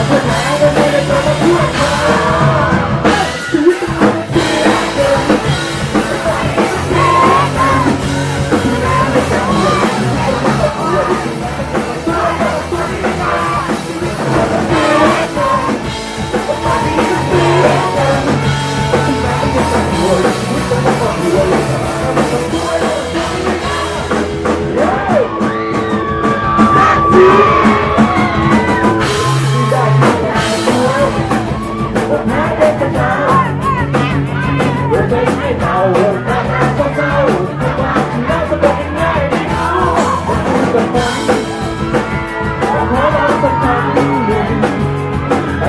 อ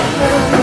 ว้